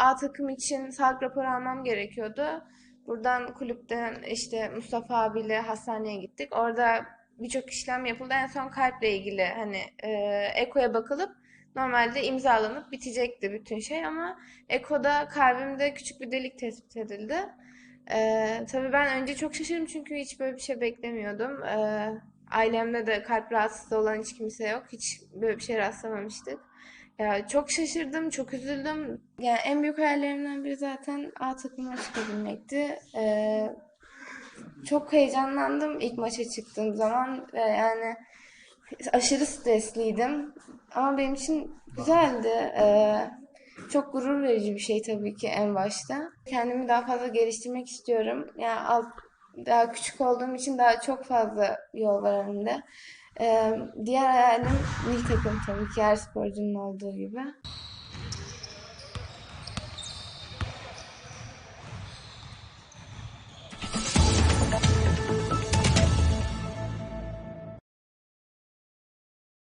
A takım için sağlık raporu almam gerekiyordu. Buradan kulüpten işte Mustafa abiyle hastaneye gittik. Orada birçok işlem yapıldı. En son kalple ilgili hani e, ekoya bakılıp normalde imzalanıp bitecekti bütün şey ama ekoda kalbimde küçük bir delik tespit edildi. E, tabii ben önce çok şaşırdım çünkü hiç böyle bir şey beklemiyordum. E, ailemde de kalp rahatsızlığı olan hiç kimse yok. Hiç böyle bir şey rastlamamıştık. Ya çok şaşırdım, çok üzüldüm. Yani en büyük hayallerimden biri zaten A takımına çıkabilmekti. Ee, çok heyecanlandım ilk maça çıktığım zaman ve yani aşırı stresliydim. Ama benim için güzeldi. Ee, çok gurur verici bir şey tabii ki en başta. Kendimi daha fazla geliştirmek istiyorum. Yani alt, daha küçük olduğum için daha çok fazla yol var önümde. Ee, diğer hayalim milli takım tabii ki her sporcunun olduğu gibi.